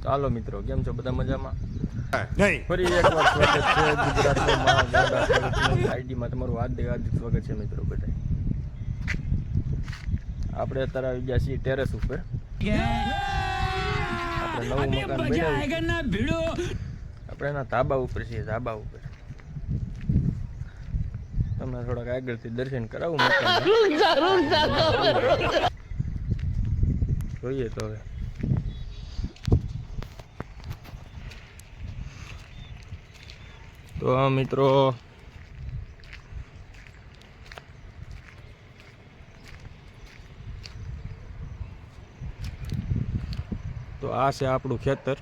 ચાલો મિત્રો કેમ છો? બધા મજામાં? નહીં. ફરી એકવાર સ્વાગત છે ગુજરાતનો મહા ગાડા ખેડૂતની આઈડીમાં તમારું હાર્દિક હાર્દિક સ્વાગત છે મિત્રો બધા આપણે અત્યારે આવી ગયા છીએ ટેરેસ ઉપર. આપણે નવું મકાન બનાવ્યું. આપણે એના ધાબા ઉપર છીએ ધાબા ઉપર. તમને થોડાક આગળથી દર્શન કરાવું જોઈએ તો હવે. તો મિત્રો તો આ છે આપણું ખેતર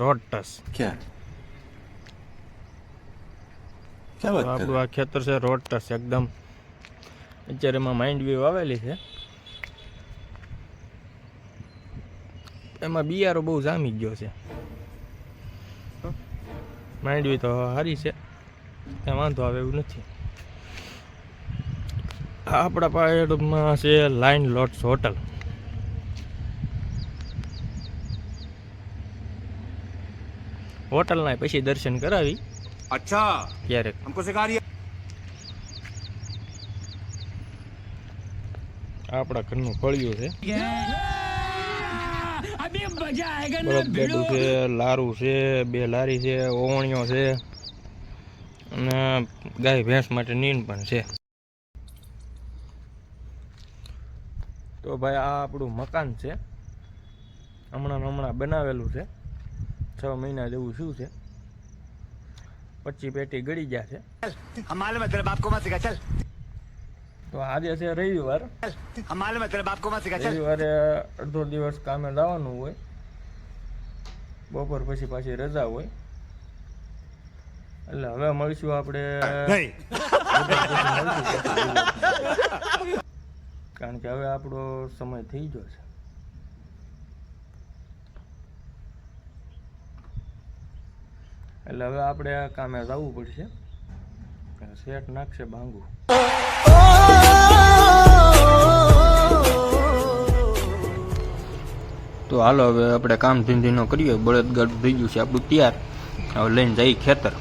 રોટસ. આપણું આ ખેતર છે રોટસ એકદમ. અત્યારે એમાં માઇન્ડ વ્યૂ આવેલી છે. એમાં બિયારો બહુ જામી ગયો છે. માંડવી તો સારી છે. ત્યાં વાંધો આવે એવું નથી. આપણા પાડમાં છે લાઇન લોટ્સ હોટલ. ના પછી દર્શન કરાવી. અચ્છા. ક્યારેક. હમકો સિખારી આપણા ઘરનું ફળિયું છે. બળદગાડું છે લારું છે બે લારી છે ઓવણીઓ છે. અને ગાય ભેંસ માટે નીન પણ છે. તો ભાઈ આ આપણું મકાન છે. હમણાં ને હમણાં બનાવેલું છે. છ મહિના જેવું શું છે. પચી પેટી ગળી ગયા છે. તો આજે છે રવિવાર. રવિવારે અડધો દિવસ કામે લાવવાનું હોય. બપોર પછી પાછી રજા હોય. એટલે હવે મળીશું આપણે કારણ કે હવે આપણો સમય થઈ ગયો છે. એટલે હવે આપણે કામે જવું પડશે. શેઠ નાખશે ભાંગું. તો હાલો હવે આપણે કામ ધંધીનો કરીએ. બળદગાડું થઈ ગયું છે આપણું તૈયાર. હવે લઈને જઈ ખેતર.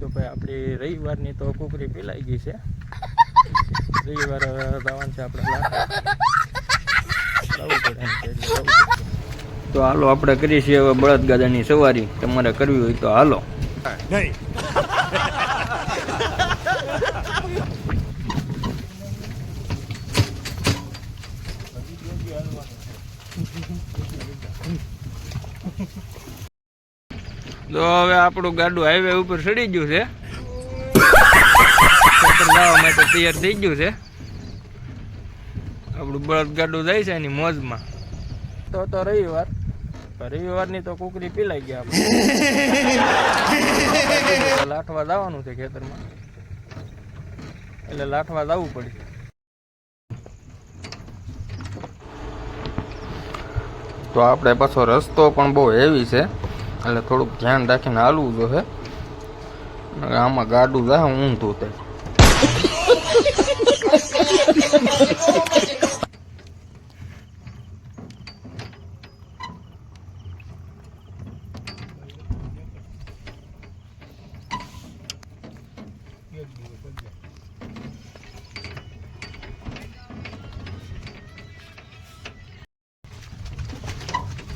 તો ભાઈ આપણી રવિવારની તો કુકરી પીલાઈ ગઈ છે. રવિવાર જવાનું છે આપણે. તો હાલો આપણે કરીએ છીએ હવે બળદગાડાની સવારી. તમારે કરવી હોય તો હાલો. नहीं તો હવે આપણું ગાડું હાઈવે ઉપર ચડી ગયું છે. લાવવા માટે તૈયાર થઈ ગયું છે. આપણું બળદ ગાડું જાય છે એની મોજમાં. તો તો રવિવાર. રવિવારની તો કુકરી પીલાઈ ગયા આપણે. લાઠવા જવાનું છે ખેતરમાં. એટલે લાઠવા જવું પડશે. તો આપણે પાછો રસ્તો પણ બહુ હેવી છે. એટલે થોડુંક ધ્યાન રાખીને હાલવું જોઈએ. આમાં ગાડું જાય ઊંધું તે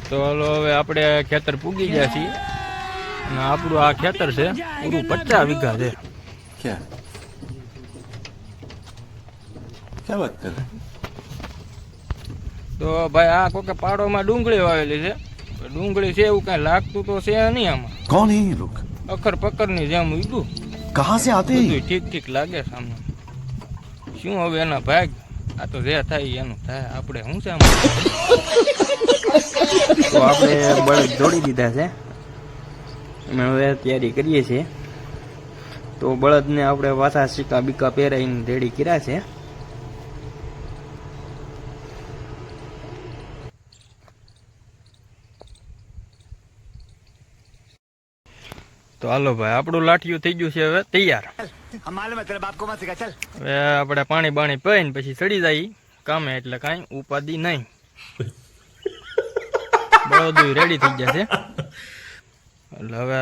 તો હલો હવે આપણે ખેતર પૂગી ગયા છીએ. અને આપણું આ ખેતર છે પૂરું પચાસ વીઘા છે. ક્યાં? વાત તો ભાઈ આ કોકે પાડોમાં ડુંગળી વાવેલી છે. ડુંગળી છે એવું કઈ લાગતું તો છે નહીં આમાં. કોણ હે લોક? અખર પકરની જેમ વીગું કહા સે આતે ઠીક ઠીક લાગે સામે શું હવે એના ભાગ? આ તો જે થાય એનું. થાય આપણે શું છે તો આપણે બળદ જોડી દીધા છે. અમે હવે તૈયારી કરીએ છીએ. તો બળદને આપણે વાસા સિક્કા બીકા પહેરાવીને રેડી કર્યા છે. તો હાલો ભાઈ આપણું લાઠિયું થઈ ગયું છે હવે તૈયાર. હવે આપણે પાણી બાણી પીને પછી ચડી જાય કામે એટલે કાંઈ ઉપાધિ નહીં. બધું રેડી થઈ જશે એટલે હવે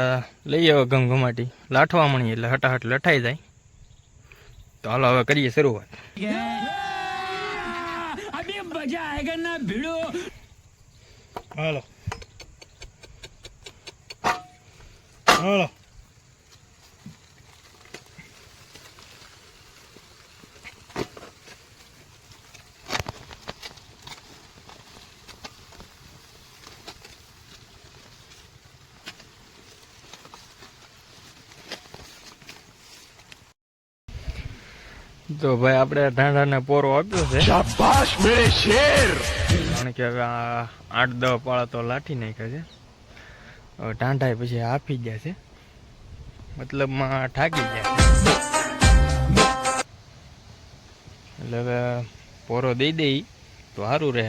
લઈ આવો ગમઘમાટી લાઠવા મળી એટલે હટાહટ લઠાઈ જાય. તો હાલો હવે કરીએ શરૂઆત. હાલો. હાલો. તો ભાઈ આપણે ઢાંઢાને પોરો આપ્યો છે. કારણ કે હવે આ આઠ દહ પાળા તો લાઠી નાખ્યા છે. હવે ઢાંઢા પછી હાફી ગયા છે. મતલબમાં ઠાકી ગયા એટલે હવે પોરો દઈ દઈ તો સારું રહે.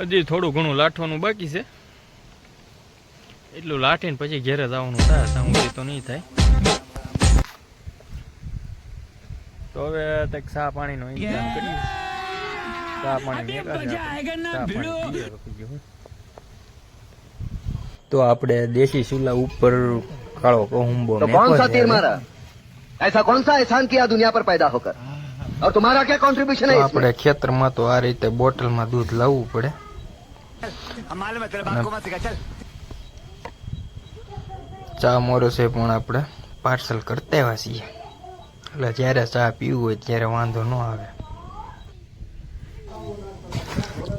હજી થોડું ઘણું લાઠવાનું બાકી છે. એટલું લાઠીને પછી ઘેરે જવાનું થાય સાંભળી તો નહીં થાય. તો હવે કંઈક ચા પાણીનો ઇંતજામ કરીએ ચા પાણી તો આપણે દેશી ચૂલા ઉપર કાળો કહુંબો तो कौन सा तीर मारा ऐसा कौन सा एहसान किया दुनिया पर पैदा होकर और तुम्हारा क्या कंट्रीब्यूशन તો है इसमें આપણે ખેતરમાં તો આ રીતે બોટલમાં દૂધ લાવવું પડે ચા મોરો છે પણ આપણે પાર્સલ કરતા આવ્યા છીએ એટલે જ્યારે ચા પીવું હોય ત્યારે વાંધો ન આવે.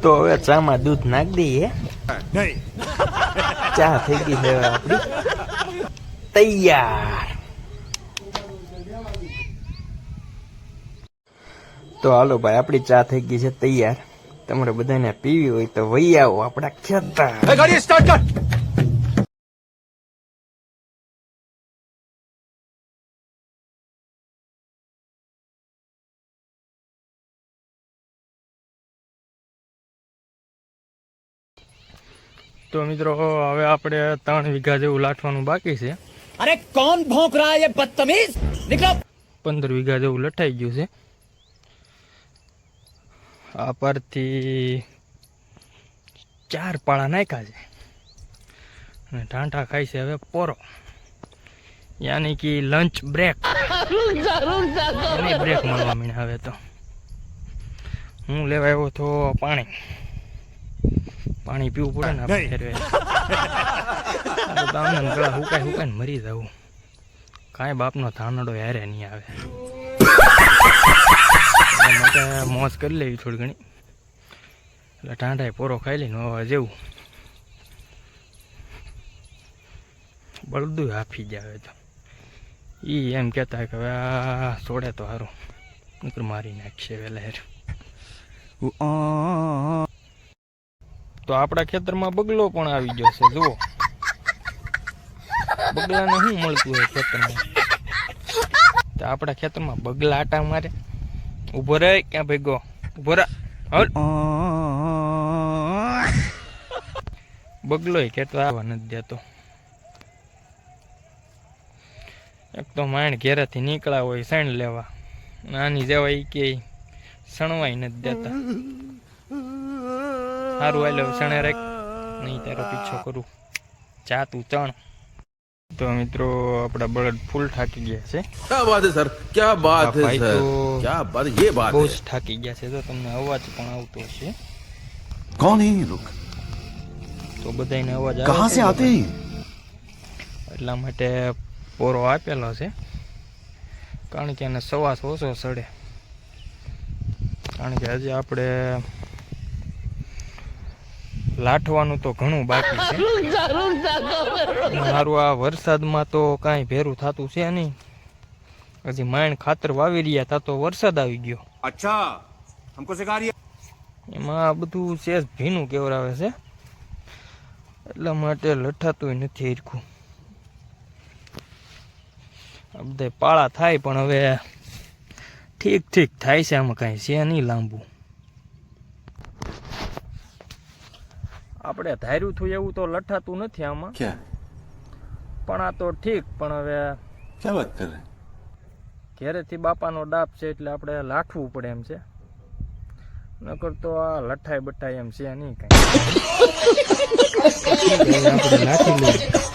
તો હવે ચામાં દૂધ નાખી દઈએ. ચા થઈ ગઈ છે આપણી. તૈયાર. તો હાલો ભાઈ આપણી ચા થઈ ગઈ છે તૈયાર. તમારે બધાને પીવી હોય તો આવો આપણા ખેતર. તો મિત્રો હવે આપણે ત્રણ વીઘા જેવું લાટવાનું બાકી છે. અરે કોણ ભોંક રહા હે બદતમીઝ? નીકળો. પંદર વીઘા જેવું લટાઈ ગયું છે. આ પરથી ચાર પાળા નાખ્યા છે. અને ઢાંઠા ખાય છે હવે પોરો. યાની કે લંચ બ્રેક બ્રેક મળવા મીણ હવે તો. હું લેવા આવ્યો તો પાણી. પાણી પીવું પડે ને આપણે ફેરવે તો ગળા હુકાય હુકાઈને મરી જવું કાંઈ બાપનો ધાનડો યારે નહીં આવે. માટે મોજ કરી લેવી થોડી ઘણી. એટલે ટાંટાએ પોરો ખાઈ લઈને હવે જેવું. બળદું હાફી જાય તો. એ એમ કહેતા કે હવે આ છોડે તો સારું નકર મારી નાખશે વહેલા હેર. તો આપણા ખેતરમાં બગલો પણ આવી ગયો છે, જુઓ. બગલાને શું મળતું હોય ખેતરમાં? તો આપણા ખેતરમાં બગલા આટા મારે. ઊભો રહે, ક્યાં ભેગો? ઊભો રહે. હલ. બગલો કેટલો આવવા નથી દેતો. એક તો માણ ઘેરેથી નીકળ્યા હોય સણ લેવા. નાની જેવા એ કે સણવાય નથી દેતા. સારું આવેલો ચણે રેક નહીં તારો પીછો કરું. જા તું ચણ. તો મિત્રો આપણા બળદ ફૂલ થાકી ગયા છે. ક્યા વાત છે સર? ક્યા વાત છે સર? ક્યા બાત યે બાત બહુ થાકી ગયા છે તો તમને અવાજ પણ આવતો હશે. કોણ હે લોક? તો બધાને અવાજ આવે કહા સે આતે એટલા માટે પોરો આપેલો છે કારણ કે એને સવાસ ઓછો સડે. કારણ કે આજે આપણે લાઠવાનું તો ઘણું બાકી છે. મારું આ વરસાદમાં તો કાંઈ ભેરું થતું છે નહીં. હજી માણ ખાતર વાવી રહ્યા તા તો વરસાદ આવી ગયો. અચ્છા હમકો એમાં બધું છે ભીનું કેવરાવે છે. એટલા માટે લઠાતું નથી હરખું આ બધા પાળા થાય પણ હવે ઠીક ઠીક થાય છે આમાં કાંઈ છે નહીં લાંબુ. આપણે ધાર્યું થયું એવું તો લઠાતું નથી આમાં. પણ આ તો ઠીક પણ હવે ક્યાં વાત કરે? ઘેરેથી બાપાનો ડાપ છે એટલે આપણે લાઠવું પડે એમ છે. નકર તો આ લઠાઈ બઠાઈ એમ છે નહીં કઈ. લાઠી લઈએ.